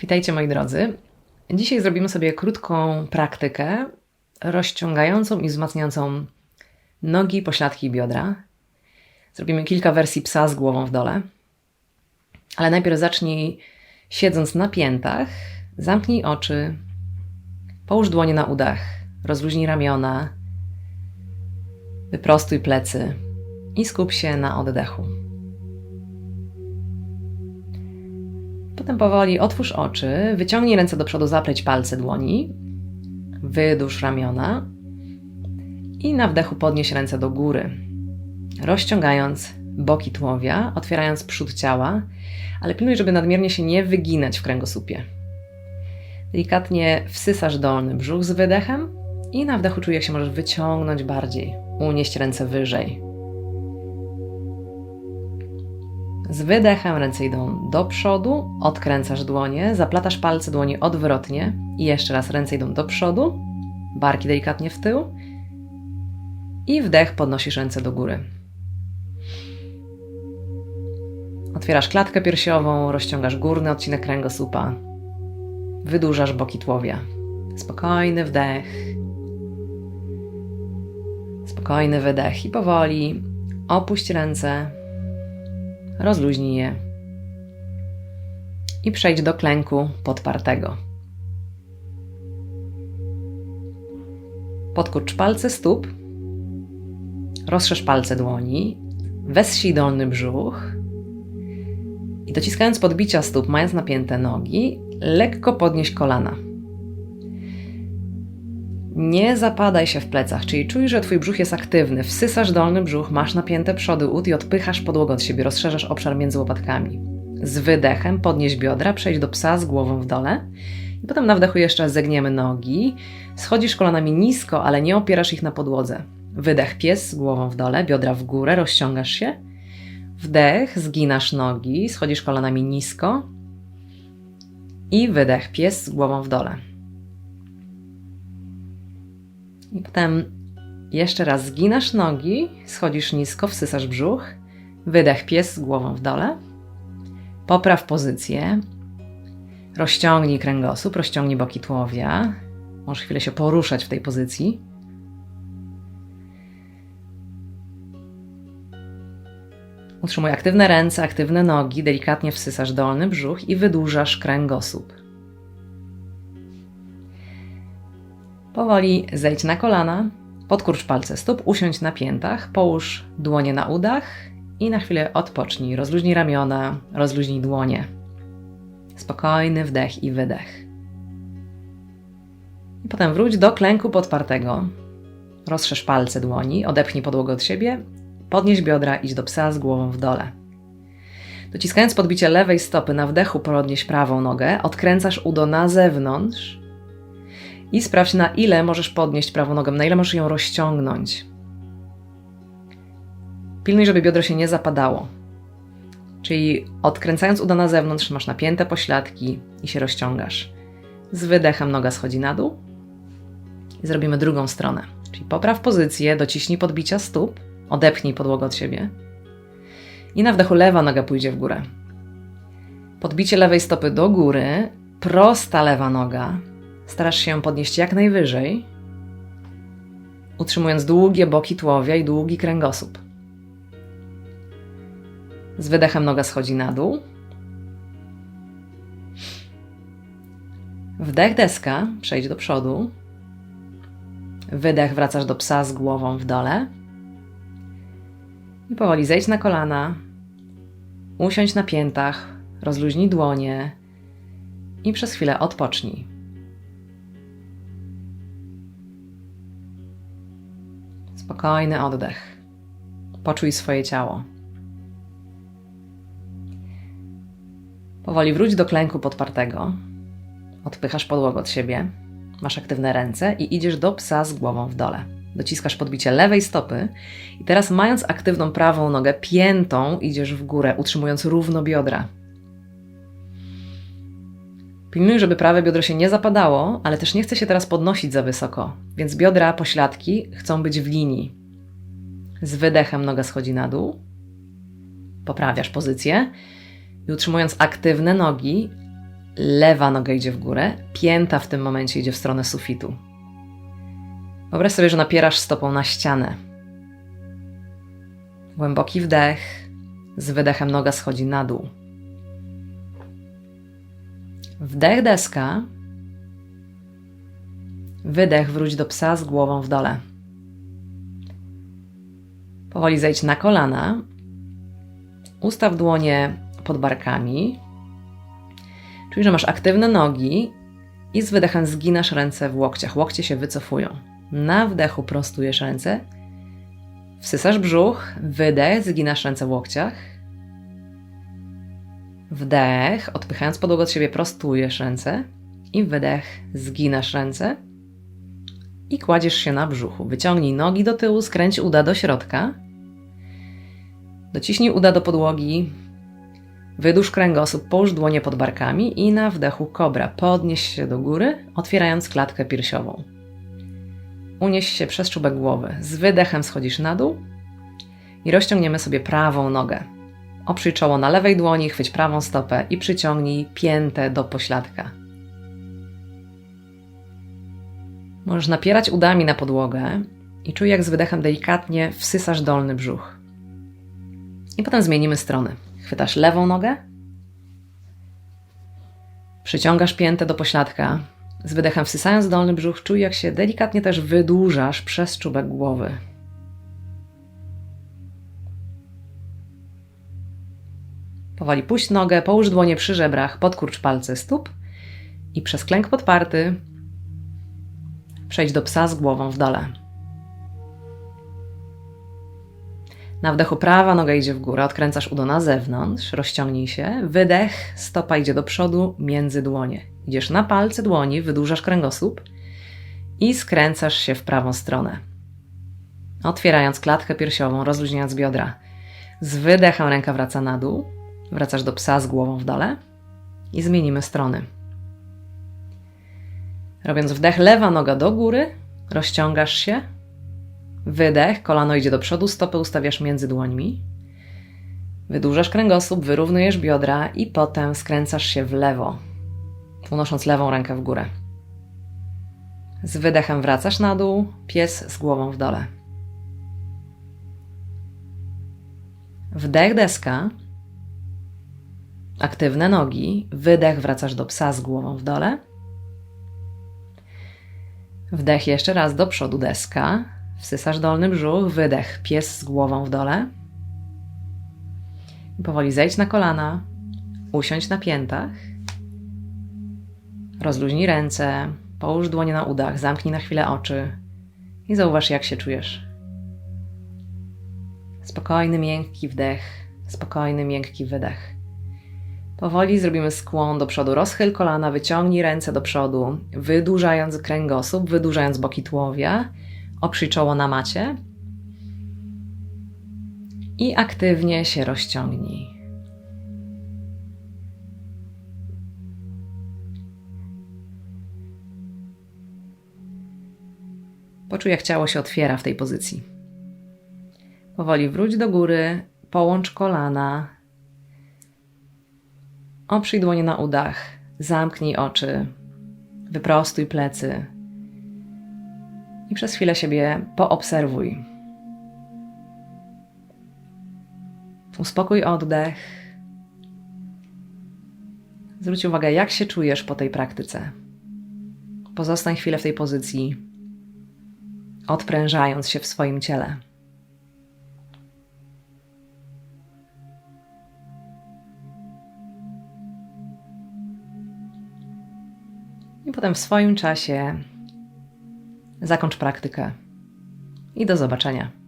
Witajcie moi drodzy. Dzisiaj zrobimy sobie krótką praktykę rozciągającą i wzmacniającą nogi, pośladki i biodra. Zrobimy kilka wersji psa z głową w dole. Ale najpierw zacznij siedząc na piętach, zamknij oczy, połóż dłonie na udach, rozluźnij ramiona, wyprostuj plecy i skup się na oddechu. Potem powoli otwórz oczy, wyciągnij ręce do przodu, zapleć palce dłoni, wydłuż ramiona i na wdechu podnieś ręce do góry, rozciągając boki tułowia, otwierając przód ciała, ale pilnuj, żeby nadmiernie się nie wyginać w kręgosłupie. Delikatnie wsysasz dolny brzuch z wydechem i na wdechu czuj, jak się możesz wyciągnąć bardziej, unieść ręce wyżej. Z wydechem ręce idą do przodu, odkręcasz dłonie, zaplatasz palce dłoni odwrotnie i jeszcze raz ręce idą do przodu, barki delikatnie w tył i wdech podnosisz ręce do góry. Otwierasz klatkę piersiową, rozciągasz górny odcinek kręgosłupa, wydłużasz boki tułowia. Spokojny wdech, spokojny wydech i powoli opuść ręce, rozluźnij je i przejdź do klęku podpartego. Podkurcz palce stóp, rozszerz palce dłoni, wessi dolny brzuch i dociskając podbicia stóp, mając napięte nogi, lekko podnieś kolana. Nie zapadaj się w plecach, czyli czuj, że twój brzuch jest aktywny. Wsysasz dolny brzuch, masz napięte przody ud i odpychasz podłogę od siebie, rozszerzasz obszar między łopatkami. Z wydechem podnieś biodra, przejdź do psa z głową w dole. I potem na wdechu jeszcze zegniemy nogi. Schodzisz kolanami nisko, ale nie opierasz ich na podłodze. Wydech pies z głową w dole, biodra w górę, rozciągasz się. Wdech, zginasz nogi, schodzisz kolanami nisko. I wydech pies z głową w dole. I potem jeszcze raz zginasz nogi, schodzisz nisko, wsysasz brzuch, wydech pies z głową w dole. Popraw pozycję. Rozciągnij kręgosłup, rozciągnij boki tułowia. Możesz chwilę się poruszać w tej pozycji. Utrzymuj aktywne ręce, aktywne nogi, delikatnie wsysasz dolny brzuch i wydłużasz kręgosłup. Powoli zejdź na kolana, podkurcz palce stóp, usiądź na piętach, połóż dłonie na udach i na chwilę odpocznij. Rozluźnij ramiona, rozluźnij dłonie. Spokojny wdech i wydech. I potem wróć do klęku podpartego. Rozszerz palce dłoni, odepchnij podłogę od siebie, podnieś biodra, idź do psa z głową w dole. Dociskając podbicie lewej stopy na wdechu, podnieś prawą nogę, odkręcasz udo na zewnątrz i sprawdź, na ile możesz podnieść prawą nogę, na ile możesz ją rozciągnąć. Pilnuj, żeby biodro się nie zapadało. Czyli odkręcając uda na zewnątrz, masz napięte pośladki i się rozciągasz. Z wydechem noga schodzi na dół. I zrobimy drugą stronę. Czyli popraw pozycję, dociśnij podbicia stóp, odepchnij podłogę od siebie. I na wdechu lewa noga pójdzie w górę. Podbicie lewej stopy do góry, prosta lewa noga, Starasz się ją podnieść jak najwyżej, utrzymując długie boki tułowia i długi kręgosłup. Z wydechem noga schodzi na dół. Wdech deska, przejdź do przodu. Wydech wracasz do psa z głową w dole. I powoli zejdź na kolana. Usiądź na piętach, rozluźnij dłonie i przez chwilę odpocznij. Spokojny oddech. Poczuj swoje ciało. Powoli wróć do klęku podpartego. Odpychasz podłogę od siebie. Masz aktywne ręce i idziesz do psa z głową w dole. Dociskasz podbicie lewej stopy i teraz mając aktywną prawą nogę piętą idziesz w górę, utrzymując równo biodra. Pilnuj, żeby prawe biodro się nie zapadało, ale też nie chce się teraz podnosić za wysoko, więc biodra, pośladki chcą być w linii. Z wydechem noga schodzi na dół. Poprawiasz pozycję i utrzymując aktywne nogi, lewa noga idzie w górę, pięta w tym momencie idzie w stronę sufitu. Wyobraź sobie, że napierasz stopą na ścianę. Głęboki wdech, z wydechem noga schodzi na dół. Wdech deska, wydech wróć do psa z głową w dole. Powoli zejdź na kolana, ustaw dłonie pod barkami, Czuj, że masz aktywne nogi i z wydechem zginasz ręce w łokciach. Łokcie się wycofują. Na wdechu prostujesz ręce, wsysasz brzuch, wydech, zginasz ręce w łokciach. Wdech, odpychając podłogę od siebie, prostujesz ręce i wydech, zginasz ręce i kładziesz się na brzuchu. Wyciągnij nogi do tyłu, skręć uda do środka. Dociśnij uda do podłogi, Wydłuż kręgosłup, połóż dłonie pod barkami i na wdechu kobra podnieś się do góry, otwierając klatkę piersiową. Unieś się przez czubek głowy. Z wydechem schodzisz na dół i rozciągniemy sobie prawą nogę. Oprzyj czoło na lewej dłoni, chwyć prawą stopę i przyciągnij piętę do pośladka. Możesz napierać udami na podłogę i czuj jak z wydechem delikatnie wsysasz dolny brzuch. I potem zmienimy strony. Chwytasz lewą nogę, przyciągasz piętę do pośladka, z wydechem wsysając dolny brzuch, czuj jak się delikatnie też wydłużasz przez czubek głowy. Powoli puść nogę, połóż dłonie przy żebrach, podkurcz palce stóp i przez klęk podparty przejdź do psa z głową w dole. Na wdechu prawa noga idzie w górę, odkręcasz udo na zewnątrz, rozciągnij się, wydech, stopa idzie do przodu, między dłonie. Idziesz na palce dłoni, wydłużasz kręgosłup i skręcasz się w prawą stronę. Otwierając klatkę piersiową, rozluźniając biodra. Z wydechem ręka wraca na dół, wracasz do psa z głową w dole i zmienimy strony. Robiąc wdech, lewa noga do góry, rozciągasz się, Wydech, kolano idzie do przodu, stopę ustawiasz między dłońmi. Wydłużasz kręgosłup, wyrównujesz biodra i potem skręcasz się w lewo, unosząc lewą rękę w górę. Z wydechem wracasz na dół, pies z głową w dole. Wdech deska, aktywne nogi, wydech wracasz do psa z głową w dole. Wdech jeszcze raz do przodu deska, Wsysasz dolny brzuch, wydech, pies z głową w dole. I powoli zejdź na kolana, usiądź na piętach. Rozluźnij ręce, połóż dłonie na udach, zamknij na chwilę oczy i zauważ, jak się czujesz. Spokojny, miękki wdech, spokojny, miękki wydech. Powoli zrobimy skłon do przodu. Rozchyl kolana, wyciągnij ręce do przodu, wydłużając kręgosłup, wydłużając boki tułowia Oprzyj czoło na macie i aktywnie się rozciągnij. Poczuj, jak ciało się otwiera w tej pozycji. Powoli wróć do góry, połącz kolana, oprzyj dłonie na udach, zamknij oczy, wyprostuj plecy i przez chwilę siebie poobserwuj. Uspokój oddech. Zwróć uwagę, jak się czujesz po tej praktyce. Pozostań chwilę w tej pozycji, odprężając się w swoim ciele. Potem w swoim czasie zakończ praktykę i do zobaczenia.